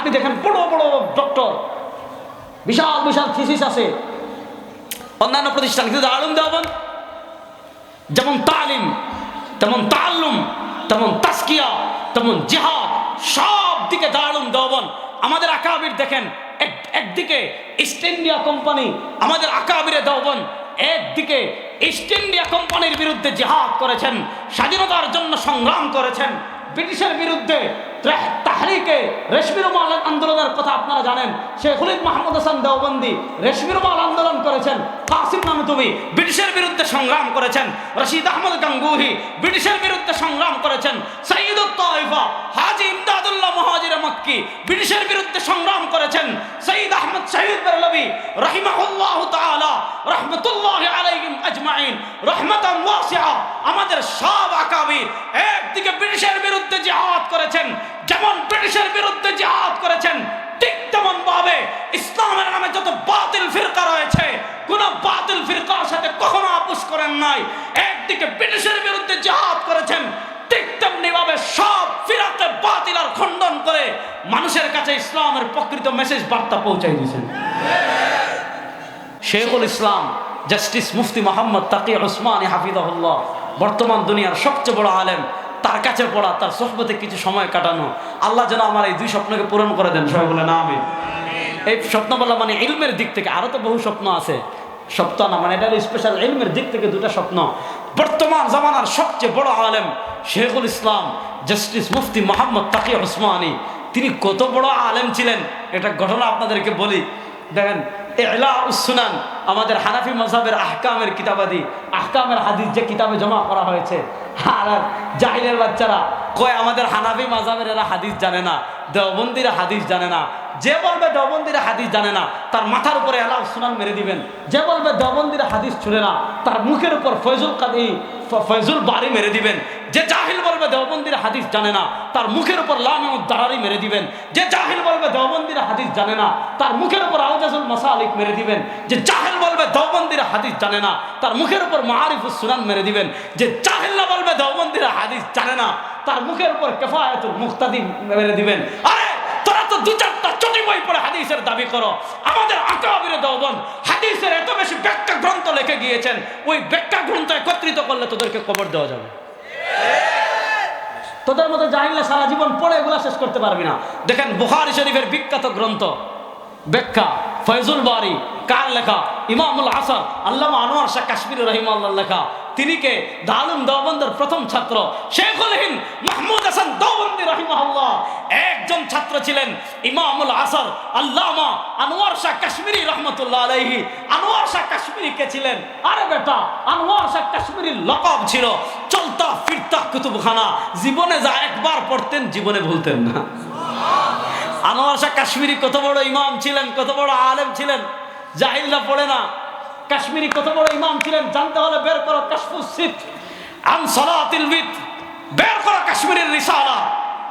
আপনি দেখেন বড় বড় ডক্টর বিশাল বিশাল থিসিস আছে। অন্যান্য প্রতিষ্ঠান, কিন্তু দারুণ দেওয়ান। যেমন তালিম, তেমন তাল্লুম, তেমন তাস্কিয়া তেমন জিহাদ, সব দিকে দারুণ দেওয়ান। আমাদের আকাবির দেখেন, এক, একদিকে ইস্ট ইন্ডিয়া কোম্পানি আমাদের আকাবিরে দেওয়ান। একদিকে ইস্ট ইন্ডিয়া কোম্পানির বিরুদ্ধে জিহাদ করেছেন, স্বাধীনতার জন্য সংগ্রাম করেছেন। ব্রিটিশের বিরুদ্ধে তাহরিকে রেশমি রুমাল আন্দোলনের কথা আপনারা জানেন। শেখ হলিদ মাহমুদ হাসান দেওবন্দি রেশমি রুমাল আন্দোলন করেছেন। কাসিম নামতুবি ব্রিটিশের বিরুদ্ধে সংগ্রাম করেছেন। রশিদ আহমদ গাঙ্গুহি ব্রিটিশের বিরুদ্ধে সংগ্রাম করেছেন। সঈদ তাইফা হাজি ইমদাদুল্লাহ মহাজির মক্কি ব্রিটিশের বিরুদ্ধে সংগ্রাম করেছেন। সঈদ আহমদ শহীদ বেরলবি রহিমাহুল্লাহ তাআলা রহমতুল্লাহ আলাইহিম আজমাইন। ওয়াসিআ। আমাদের সব আকাবির একদিকে ব্রিটিশের জিহাদ করেছেন, যেমন ব্রিটিশের বিরুদ্ধে জিহাদ করেছেন, ঠিক তেমন ভাবে ইসলামের নামে যত বাতিল ফিরকা রয়েছে, কোন বাতিল ফিরকার সাথে কখনো আপোষ করেন নাই। একদিকে ব্রিটিশের বিরুদ্ধে জিহাদ করেছেন, ঠিক তেমনি ভাবে সব ফিরাতে বাতিল আর খণ্ডন করে মানুষের কাছে ইসলামের প্রকৃত মেসেজ বার্তা পৌঁছাই দিয়েছেন। শেখুল ইসলাম, জাস্টিস মুফতি মোহাম্মদ তাকি ওসমান হাফিজাহুল্লাহ, বর্তমান দুনিয়ার সবচেয়ে বড় আলেম তার কাছে পড়া, তার সোহবতে কিছু সময় কাটানো। আল্লাহ যেন আমার এই দুই স্বপ্নকে পূরণ করে দেন, সবাই বলে না আমি এই স্বপ্ন বলা মানে ইলমের দিক থেকে আরও তো বহু স্বপ্ন আছে। স্বপ্ন না মানে এটা স্পেশাল ইলমের দিক থেকে দুটা স্বপ্ন। বর্তমান জামানার সবচেয়ে বড় আলেম শেখুল ইসলাম, জাস্টিস মুফতি মোহাম্মদ তাকি ওসমানী তিনি কত বড় আলেম ছিলেন, এটা ঘটনা আপনাদেরকে বলি। দেখেন এলা উসুনান আমাদের হানাফি মজাবের আহকামের কিতাবাদি, আহকামের হাদিস যে কিতাবে জমা করা হয়েছে। আর জাহিলের বাচ্চারা কয়, আমাদের হানাফি মাজাবের এরা হাদিস জানে না, দেওবন্দিরা হাদিস জানে না। যে বলবে দেওবন্দিরা হাদিস জানে না, তার মাথার উপরে এলা উসুনান মেরে দিবেন। যে বলবে দেওবন্দিরা হাদিস ছুড়ে না, তার মুখের উপর ফয়জুল কাদি ফয়জুল বাড়ি মেরে দিবেন। যে জাহিল বলবে দেওবন্দির হাদিস জানে না, তার মুখের উপর লামারি মেরে দিবেন। যে জাহিল বলবে দেওবন্দির হাদিস জানে না, তার মুখের উপর আউজাজুল মাসালিক মেরে দিবেন। যে জাহিল বলবে দেওবন্দির হাদিস জানে না, তার মুখের উপর মারিফুস সুনান মেরে দিবেন। যে জাহিল না বলবে দেওবন্দির হাদিস জানে না, তার মুখের উপর কেফায়াতুল মুক্তাদি মেরে দিবেন। আরে, তোরা তো দু চারটা চটি বই পড়ে হাদিসের দাবি করো। আমাদের আকাবিরে দেওবন্দ হাদিসের এত বেশি ব্যাখ্যা গ্রন্থ লিখে গিয়েছেন, ওই ব্যাখ্যা গ্রন্থ একত্রিত করলে তোদেরকে কবর দেওয়া যাবে। তোদের মতো জাহিল্লা সারা জীবন পড়ে এগুলা শেষ করতে পারবি না। দেখেন বুহারি শরীফের বিখ্যাত গ্রন্থ, ব্যাখ্যা, ফয়জুল বারি, কার লেখা? ইমামুল হাসান, আল্লামা আনোয়ার শাহ কাশ্মীর রহিম আল্লাহ লেখা। তিনি কে দালুম দেওবন্দের প্রথম ছাত্র। শেখুল হিন্দ মাহমুদ হাসান দেওবন্দি রহিমাহুল্লাহ। একজন ছাত্র ছিলেন ইমামুল আসর আল্লামা আনোয়ার শাহ কাশ্মীরি রহমতুল্লাহ আলাইহি। আনোয়ার শাহ কাশ্মীরি কে ছিলেন? আরে বেটা, আনোয়ার শাহ কাশ্মীরি লকব ছিল। চলতা ফিরতা কুতুবখানা। জীবনে যা একবার পড়তেন, জীবনে ভুলতেন না। আনোয়ার শাহ কাশ্মীরি কত বড় ইমাম ছিলেন, কত বড় আলেম ছিলেন। জাহিল্লা পড়ে না। কাশ্মীরি কত বড় ইমাম ছিলেন, জানতে হলে বের করো কাশফুসিত আন সালাতিল বিত, বের করো কাশ্মীরের রিসালা,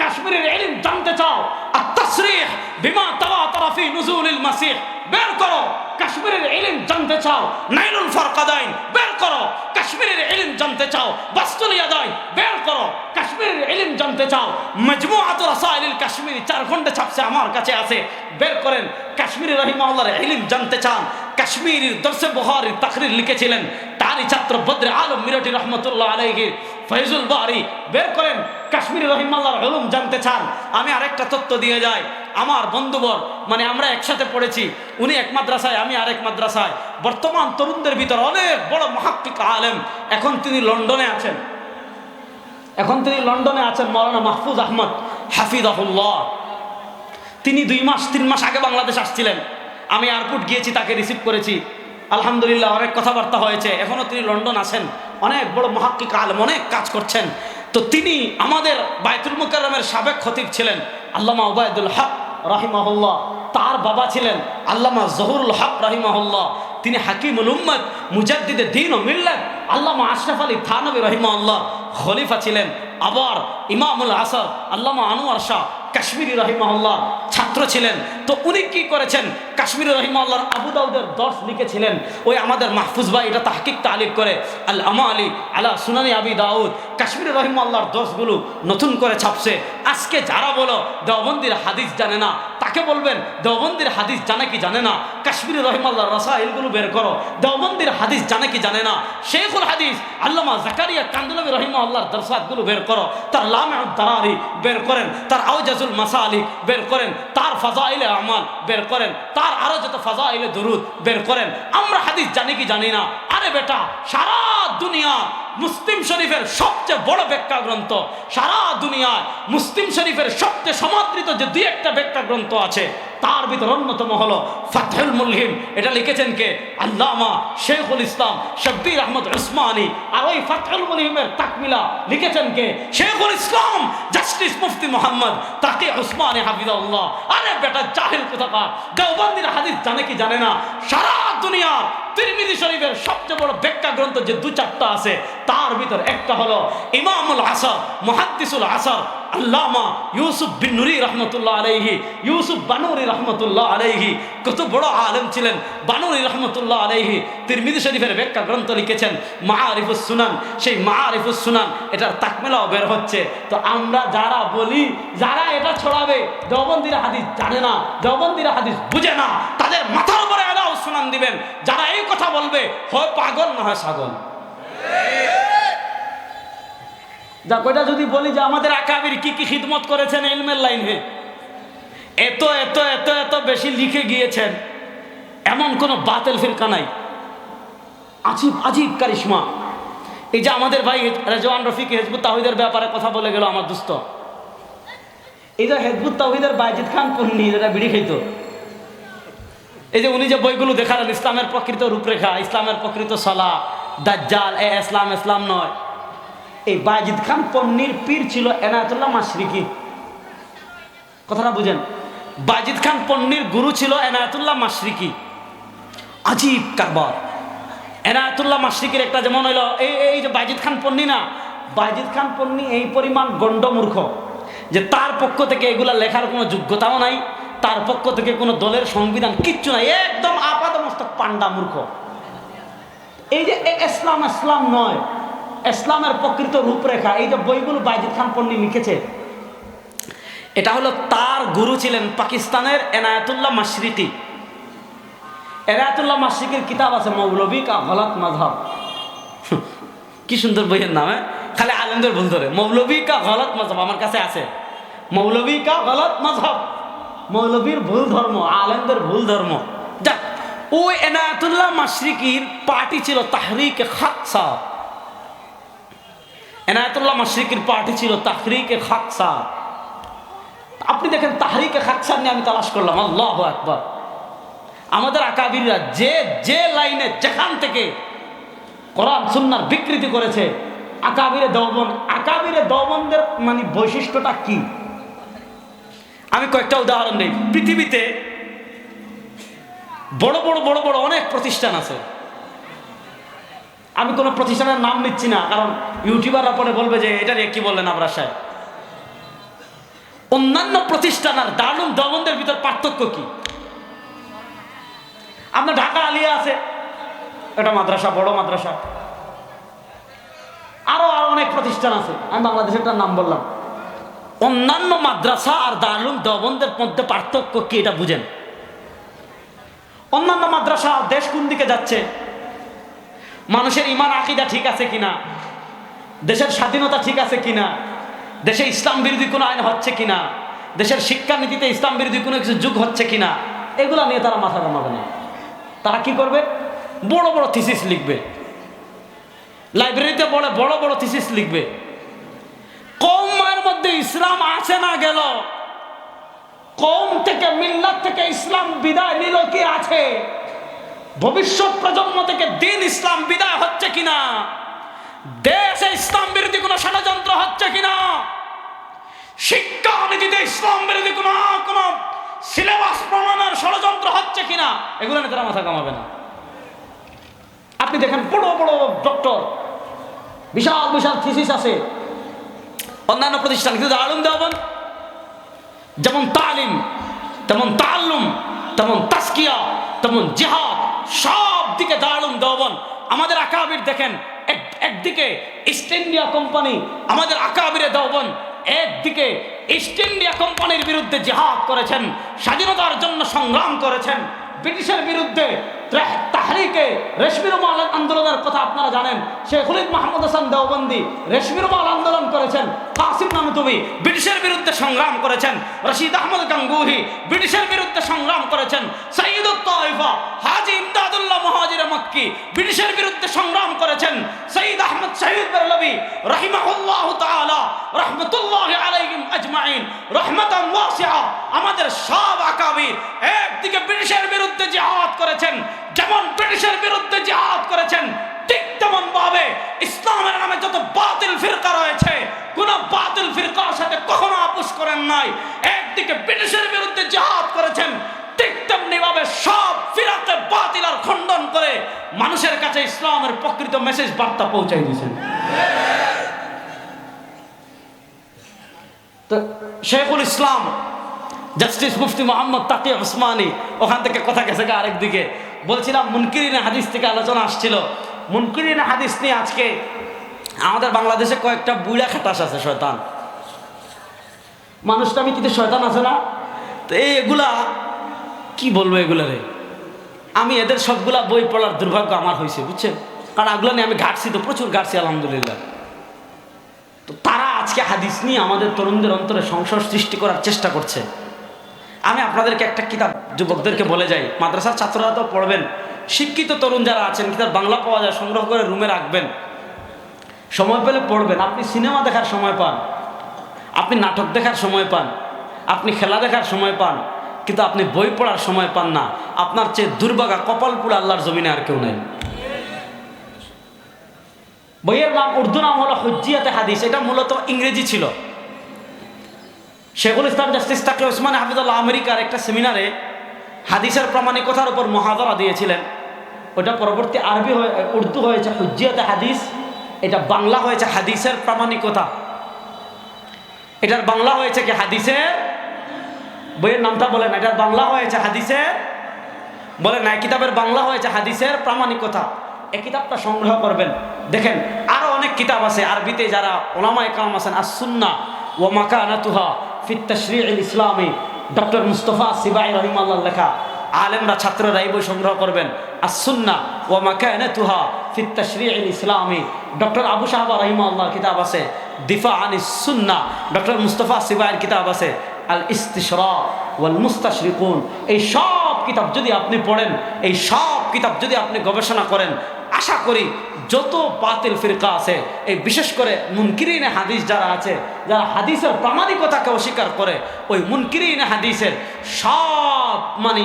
কাশ্মীরের ইলম জানতে চাও আর তাসরিহ বিমা তাওয়াতারা ফি নুজুলিল মাসিহ, বের করো কাশ্মীরের ইলম জানতে চাও, নাইলুল ফারকাদাইন, বের করো কাশ্মীরের ইলম জানতে চাও বাস্তুল ইয়াদাইন বের করো কাশ্মীরের ইলম জানতে চাও মজমুআত রাসাইলিল কাশ্মীরি, চার খন্ডে ছাপছে আমার কাছে আছে, বের করেন, কাশ্মীরি রহিমাহুল্লাহর ইলম জানতে চান কাশ্মীরের দর্শে বহারির তাকরির লিখেছিলেন। তারই ছাত্র বদ্রে আলম মিরটি রহমতুল্লাহ আলাইহি ফৈজুল বারি বের করেন। কাশ্মীরি রহিমাল্লাহর হলুম জানতে চান। আমি আরেকটা তথ্য দিয়ে যাই। আমার বন্ধুবর মানে আমরা একসাথে পড়েছি, উনি এক মাদ্রাসায়, আমি আরেক মাদ্রাসায়। বর্তমান তরুণদের ভিতর অনেক বড় মহাক্কিক আলেম। এখন তিনি লন্ডনে আছেন। এখন তিনি লন্ডনে আছেন মৌলানা মাহফুজ আহমদ হাফিজ হাফিজাহুল্লাহ। তিনি দুই মাস, তিন মাস আগে বাংলাদেশ আসছিলেন। আমি এয়ারপোর্ট গিয়েছি, তাকে রিসিভ করেছি। আলহামদুলিল্লাহ, অনেক কথাবার্তা হয়েছে। এখনও তিনি লন্ডন আছেন। অনেক বড় মহাক্কিক আলম, অনেক কাজ করছেন। তো তিনি আমাদের বায়তুল মুকাররমের সাবেক খতিব ছিলেন, আল্লামা উবায়দুল হক রাহিমাহুল্লাহ। তার বাবা ছিলেন আল্লামা জহুরুল হক রাহিমাহুল্লাহ। তিনি হাকিমুল উম্মদ মুজাদ্দিদে দিন ও মিল্লাত, আল্লামা আশরাফ আলী থানবী রহিমাল্লাহ খলিফা ছিলেন। আবার ইমামুল আসর আল্লামা আনোয়ার শাহ কাশ্মীরি রহিমাল্লাহ ছাত্র ছিলেন। তো উনি কি করেছেন? কাশ্মীরি রহিমাল্লাহর আবু দাউদের দর্শ লিখেছিলেন, ওই আমাদের মাহফুজ ভাই এটা তাহকিক তালিক করে, আল আমা আলী আলা সুনানি আবি দাউদ। কাশ্মীর রহিমাল্লাহর দর্শগুলো নতুন করে ছাপছে। আজকে যারা বলো, দেওবন্দির হাদিস জানে না তাকে বলবেন? দেওবন্দির হাদিস জানে কি জানে না? কাশ্মীরি রহিমাল্লাহ রসাইলগুলো বের করো। দেওবন্দির হাদিস জানে কি জানে না? শেখুল হাদিস, আল্লামা জাকারিয়া কান্দুলবী রহিমা আল্লাহর দরসাদগুলো বের করো। তার লামে বের করেন। তার আউজাজুল মাসালিক বের করেন। তার ফাজাইলে আমাল বের করেন। তার আরও যত ফাজাইলে দরুদ বের করেন। আমরা হাদিস জানি কি জানি না? আরে বেটা, সারা দুনিয়া মুসলিম শরীফের সবচেয়ে বড় ব্যাখ্যা গ্রন্থ সারা দুনিয়ায় মুসলিম শরীফের সবচেয়ে সমাদৃত যে দুই একটা ব্যাখ্যা গ্রন্থ আছে, তার ভিতর অন্যতম হলো ফাতহুল মুলহিম। এটা লিখেছেন কে? আল্লামা শেখুল ইসলাম শব্বির আহমদ উসমানী। আর ওই ফাতহুল মুলহিমের তাকমিলা লিখেছেন কে? শেখুল ইসলাম জাস্টিস মুফতি মোহাম্মদ তাকে উসমানী হাফিজাউল্লাহ। আরে বেটা, জাহিল কোথাকার? দেওবন্দির হাদিস জানে কি জানে না? সারা দুনিয়া তিরমিজি শরীফের সবচেয়ে বড় ব্যাখ্যা গ্রন্থ যে দু চারটা আছে, তার ভিতর একটা হলো ইমামুল আসর, মুহাদ্দিসুল আসর, আল্লামা ইউসুফ বিন নুরি রহমতুল্লাহ আলাইহি, ইউসুফ বানুরি রহমতুল্লাহ আলাইহি, কত বড় আলেম ছিলেন বানুরি রহমতুল্লাহ আলাইহি, তিরমিজি শরীফের ব্যাখ্যা গ্রন্থ লিখেছেন মাআরিফুস সুনান, সেই মাআরিফুস সুনান, এটার তাকমেলাও বের হচ্ছে। তো আমরা যারা বলি, যারা এটা ছড়াবে, দেওবন্দির হাদিস জানে না, দেওবন্দির হাদিস বুঝে না, তাদের মাথার উপরে এলাও সুনান দিবেন। যারা কথা বলবে, হয় পাগল না হয় ছাগল। যা কয়টা যদি বলি যে আমাদের আকাবির কি কি খিদমত করেছেন ইলমের লাইনে? এত এত এত এত বেশি লিখে গিয়েছেন। এমন কোনো বাতেল ফিরকা নাই। আজিব আজিব কারিশমা। এই যে আমাদের ভাই রেজওয়ান রফিক হেজবুত তাহিদের ব্যাপারে কথা বলে গেল আমার দুস্থ। এই যে হেজবুত তাহিদের বাইজিদ খান পন্নি যেটা বিড়ি খাইতো। এই যে উনি যে বইগুলো দেখালেন, ইসলামের প্রকৃত রূপরেখা, ইসলামের প্রকৃত সলা, দাজ্জাল, এ ইসলাম ইসলাম নয়। এই বাজিদ খান পন্নির পীর ছিল এনায়তুল্লাহ মাশরিকি। কথাটা বুঝেন। বাজিদ খান পন্নির গুরু ছিল এনায়তুল্লাহ মাশরিকি। আজীব কারবার। এনায়তুল্লাহ মাশরিকির একটা যেমন হইল, এই এই যে বাজিদ খান পন্নি না, বাজিদ খান পন্নি এই পরিমাণ গণ্ডমূর্খ, যে তার পক্ষ থেকে এগুলা লেখার কোনো যোগ্যতাও নাই। তার পক্ষ থেকে কোনো দলের সংবিধান কিচ্ছু নাই, একদম আপাত মস্তক পান্ডা মূর্খ। এই যে ইসলাম ইসলাম নয়, ইসলামের প্রকৃত রূপরেখা, এই যে বইগুলো বাইজিদ খান পন্নি লিখেছে, এটা হলো তার গুরু ছিলেন পাকিস্তানের এনায়াতুল্লাহ মাশরিকি। এনায়াতুল্লাহ মাশরিকির কিতাব আছে মৌলবী কা গলত মাঝহব কি সুন্দর বইয়ের নামে খালি আলেমদের ভুল ধরে। মৌলবী কা গলত মজহব আমার কাছে আছে। মৌলবী কা গলত মজহব মৌলবীর ভুল ধর্ম, আলেমদের ভুল ধর্ম। যাক ওই এনায়াতুল্লাহ মাশরিকির পার্টি ছিল তাহরিক খাকসা। এনায়তুল্লাহ মাশরিকের পার্টি ছিল তাহরিকে খাকসা। আপনি দেখেন তাহরিকে খাকসা নিয়ে আমি তালাশ করলাম, আল্লাহ একবার আমাদের আকাবিররা যে যে লাইনে, যেখান থেকে কোরআন সুন্নার বিকৃতি করেছে, আকাবিরে দৌবন আকাবিরে দৌবনদের মানে বৈশিষ্ট্যটা কি? আমি কয়েকটা উদাহরণ দিই। পৃথিবীতে বড় বড় বড় বড় অনেক প্রতিষ্ঠান আছে। আমি কোনো প্রতিষ্ঠানের নাম নিচ্ছি না, কারণ ইউটিউবাররা পরে বলবে যে, এটা নিয়ে কি বললেন আপনার সাহেব? অন্যান্য প্রতিষ্ঠান আর দারুণ দমনদের ভিতর পার্থক্য কি? আপনার ঢাকা আলিয়া আছে, এটা মাদ্রাসা, বড় মাদ্রাসা। আরও আরও অনেক প্রতিষ্ঠান আছে। আমি বাংলাদেশেরটার নাম বললাম। অন্যান্য মাদ্রাসা আর দারুণ দবনদের মধ্যে পার্থক্য কি এটা বুঝেন? অন্যান্য মাদ্রাসা দেশ কোন দিকে যাচ্ছে? মানুষের ইমান আকিদা ঠিক আছে কিনা? দেশের স্বাধীনতা ঠিক আছে কিনা? দেশে ইসলাম বিরোধী কোনো আইন হচ্ছে কিনা? দেশের শিক্ষানীতিতে ইসলাম বিরোধী কোনো কিছু যুগ হচ্ছে কিনা? এগুলো নিয়ে তারা মাথা কামাবে না। তারা কি করবে? বড় বড় থিসিস লিখবে। লাইব্রেরিতে বড় বড় বড় থিসিস লিখবে। কমের মধ্যে ইসলাম আছে না গেল? কম থেকে, মিল্লাত থেকে ইসলাম বিদায় নিল কি আছে? ভবিষ্যৎ প্রজন্ম থেকে দিন ইসলাম বিদায় হচ্ছে কিনা? দেশে ইসলাম বিরোধী কোনো ষড়যন্ত্র হচ্ছে কিনা? শিক্ষা ইসলাম বিরোধী কোনো কোনো সিলেবাস প্রণয়নের ষড়যন্ত্র হচ্ছে কিনা? এগুলো নিয়ে তারা মাথা কামাবে না। আপনি দেখেন বড় বড় ডক্টর বিশাল বিশাল থিসিস আছে। অন্যান্য প্রতিষ্ঠান, কিন্তু দারুণ দেওয়ান। যেমন তালিম, তেমন তাল্লুম তেমন তাস্কিয়া তেমন জেহাদ, সব দিকে দারুণ দেওয়ান। আমাদের আকাবির দেখেন, এক, একদিকে ইস্ট ইন্ডিয়া কোম্পানি আমাদের আকাবিরে দেওয়ান। একদিকে ইস্ট ইন্ডিয়া কোম্পানির বিরুদ্ধে জিহাদ করেছেন, স্বাধীনতার জন্য সংগ্রাম করেছেন। ব্রিটিশের বিরুদ্ধে তাহরিকে রেশমি রুমাল আন্দোলনের কথা আপনারা জানেন। শেখ হলিদ মাহমুদ হাসান দেওবন্দি রেশমি রুমাল আন্দোলন করেছেন। কাসিম নামতুবি ব্রিটিশের বিরুদ্ধে সংগ্রাম করেছেন। রশিদ আহমদ গাঙ্গুহি ব্রিটিশের বিরুদ্ধে সংগ্রাম করেছেন। সঈদ তাইফা হাজি ইমদাদুল্লাহ মহাজির মক্কি ব্রিটিশের বিরুদ্ধে সংগ্রাম করেছেন। সঈদ আহমদ শহীদ বেরলবি রহিমাহুল্লাহ তাআলা রহমতুল্লাহ আলাইহিম আজমাইন। রহমাতান ওয়াসিআ। আমাদের সব আকাবির একদিকে ব্রিটিশের বিরুদ্ধে যে জিহাদ করেছেন, যেমন ব্রিটিশের বিরুদ্ধে যে জিহাদ করেছেন, ঠিক তেমন ভাবে ইসলামের নামে যত বাতিল ফিরকা রয়েছে, কোন বাতিল ফিরকার সাথে কখনো আপোষ করেন নাই। একদিকে ব্রিটিশের বিরুদ্ধে জিহাদ করেছেন, ঠিক তেমনি ভাবে সব ফিরাতে বাতিল আর খণ্ডন করে মানুষের কাছে ইসলামের প্রকৃত মেসেজ বার্তা পৌঁছাই দিয়েছেন। তো শেখুল ইসলাম জাস্টিস মুফতি মোহাম্মদ তাকি ওসমানী ওখান থেকে কথা গেছে গা আরেক দিকে। বলছিলাম, মুনকিরিন হাদিস থেকে আলোচনা আসছিল। মুনকিরিন হাদিস নিয়ে আজকে আমাদের বাংলাদেশে কয়েকটা বুড়া খাটাস আছে, শয়তান। মানুষটা আমি কিন্তু শয়তান আছে না? তো এই এগুলা কি বলব এগুলারে আমি এদের সবগুলা বই পড়ার দুর্ভাগ্য আমার হয়েছে বুঝছেন? কারণ এগুলো নিয়ে আমি ঘাটছি তো, প্রচুর ঘাটছি, আলহামদুলিল্লাহ। তো তারা আজকে হাদিস নিয়ে আমাদের তরুণদের অন্তরে সংশয় সৃষ্টি করার চেষ্টা করছে। আমি আপনাদেরকে একটা কিতাব যুবকদেরকে বলে যাই। মাদ্রাসার ছাত্ররা তো পড়বেন। শিক্ষিত তরুণ যারা আছেন, কিতাব বাংলা পাওয়া যায়, সংগ্রহ করে রুমে রাখবেন। সময় পেলে পড়বেন। আপনি সিনেমা দেখার সময় পান। আপনি নাটক দেখার সময় পান। আপনি খেলা দেখার সময় পান। কিন্তু আপনি বই পড়ার সময় পান না। আপনার চেয়ে দুর্ভাগা কপাল পুরো আল্লাহর জমিনে আর কেউ নেই। বইয়ের নাম উর্দু নাম হলো হজ্জিয়াতে হাদিস। এটা মূলত ইংরেজি ছিল। শেখুল ইসলাম জাস্টিস তাকে ওসমান হাফিজুল্লাহ আমেরিকার একটা সেমিনারে হাদিসের প্রামাণিকতার উপর মহাদরা দিয়েছিলেন। ওটা পরবর্তী আরবি হয়ে, উর্দু হয়েছে হুজ্জিয়াতে হাদিস, এটা বাংলা হয়েছে হাদিসের প্রামাণিকতা। এটার বাংলা হয়েছে কি হাদিসের বইয়ের নামটা বলেন, এটার বাংলা হয়েছে হাদিসের বলেন না কিতাবের বাংলা হয়েছে হাদিসের প্রামাণিকতা। এই কিতাবটা সংগ্রহ করবেন। দেখেন আরও অনেক কিতাব আছে আরবিতে যারা ওলামা একরাম আছেন আসুন্না ও মাকানাতুহা। ফিত তশরিউল ইসলামী। ডক্টর মুস্তফা সিবাই রহিমাল্লাহ লেখা, আলেমরা, ছাত্ররা এই বই সংগ্রহ করবেন। আসুন্না ও মাকানাতুহা ফিত তশরিউল ইসলামী। ডক্টর আবু সাহাবা রহিমাল্লাহর কিতাব আছে, দিফা আনিস সুন্না ডক্টর মুস্তফা সিবাইয়ের কিতাব আছে আল ইস্তিশরা ওয়াল মুস্তাশরিকুন এই সব কিতাব যদি আপনি পড়েন, এই সব কিতাব যদি আপনি গবেষণা করেন আশা করি যত বাতিল ফিরকা আছে, এই বিশেষ করে মুনকিরিনে হাদিস যারা আছে, যারা হাদিসের প্রামাণিকতাকে অস্বীকার করে, ওই মুনকিরিনে হাদিসের সব মানে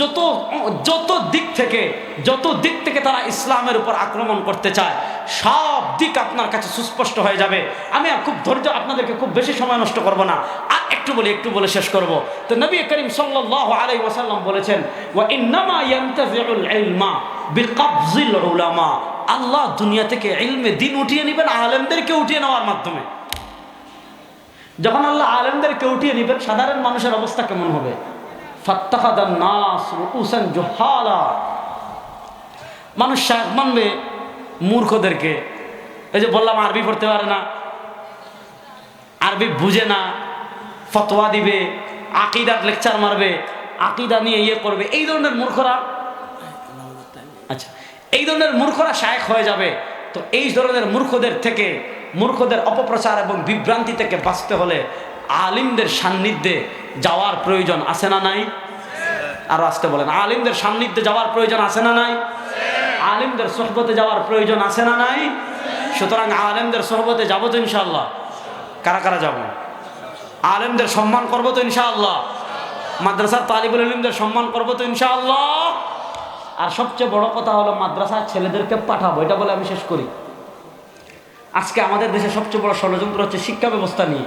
যত যত দিক থেকে, যত দিক থেকে তারা ইসলামের উপর আক্রমণ করতে চায়, সব দিক আপনার কাছে সুস্পষ্ট হয়ে যাবে। আমি খুব ধৈর্য আপনাদেরকে খুব বেশি সময় নষ্ট করব না। আর একটু বলি, একটু বলে শেষ করব। তো নবী করিম সাল্লাল্লাহু আলাইহি ওয়াসাল্লাম বলেছেন, ওয়া ইন্নামা ইয়ান্তাজিউল ইলমা। বিকবজিল উলামা। আল্লাহ দুনিয়া থেকে ইলমে দিন উঠিয়ে নেবেন, আলেমদেরকে উঠিয়ে নেওয়ার মাধ্যমে। যখন আল্লাহ আলেমদেরকে উঠিয়ে নেবেন, সাধারণ মানুষের অবস্থা কেমন হবে? মানুষ শায়েখ মানবে মূর্খদেরকে। এই যে বললাম, আরবি পড়তে পারে না। আরবি বুঝে না। ফতোয়া দিবে, আকিদার লেকচার মারবে, আকিদা নিয়ে ইয়ে করবে। এই ধরনের মূর্খরা আচ্ছা এই ধরনের মূর্খরা শায়েক হয়ে যাবে। তো এই ধরনের মূর্খদের থেকে, মূর্খদের অপপ্রচার এবং বিভ্রান্তি থেকে বাঁচতে হলে আলিমদের সান্নিধ্যে যাওয়ার প্রয়োজন আছে না নাই? আরও আসতে বলেন, আলিমদের সান্নিধ্যে যাওয়ার প্রয়োজন আছে না নাই? আলিমদের সোহবতে যাওয়ার প্রয়োজন আছে না নাই? সুতরাং আলেমদের সোহবতে যাব তো ইনশাল্লাহ কারা কারা যাব? আলেমদের সম্মান করব তো ইনশাআল্লাহ। মাদ্রাসার তালিবুল আলিমদের সম্মান করব তো ইনশাআল্লাহ। আর সবচেয়ে বড় কথা হলো মাদ্রাসার ছেলেদেরকে পাঠাবো, এটা বলে আমি শেষ করি। আজকে আমাদের দেশে সবচেয়ে বড় ষড়যন্ত্র হচ্ছে শিক্ষা ব্যবস্থা নিয়ে।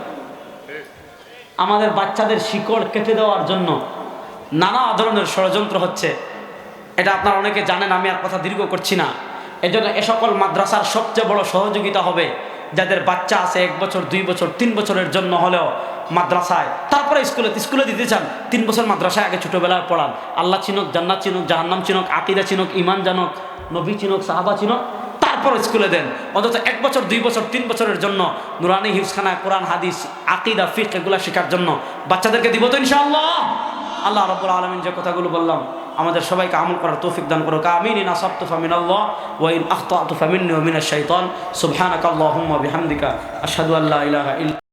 আমাদের বাচ্চাদের শিকড় কেটে দেওয়ার জন্য নানা ধরনের ষড়যন্ত্র হচ্ছে। এটা আপনারা অনেকে জানেন, আমি আর কথা দীর্ঘ করছি না। এজন্য এ সকল মাদ্রাসার সবচেয়ে বড় সহযোগিতা হবে যাদের বাচ্চা আছে এক বছর, দুই বছর, তিন বছরের জন্য হলেও মাদ্রাসায়। তারপরে স্কুলে স্কুলে দিতে চান। তিন বছর মাদ্রাসায় আগে ছোটোবেলায় পড়ান। আল্লাহ চিনক, জান্নাত চিনক, জাহান্নাম চিনক, আকিদা চিনক ইমান জানক, নবী চিনক, সাহাবা চিনক, তারপর স্কুলে দেন। অন্তত এক বছর, দুই বছর, তিন বছরের জন্য নুরানি হিফসখানা কোরআন, হাদিস, আকিদা, ফিক এগুলা শেখার জন্য বাচ্চাদেরকে দিব তো ইনশাআল্লাহ? আল্লাহ রব্বুল আলমিন যে কথাগুলো বললাম, আমাদের সবাইকে আমল করার তৌফিক দান করো কামিন ইন আসাবতু ফামিন আল্লাহ ওয়া ইন আখতাতু ফামিন্নি ওয়া মিনাশ শাইতান। সুবহানাকাল্লাহুম্মা বিহামদিকা। আশহাদু আল্লা ইলাহা ইল্লা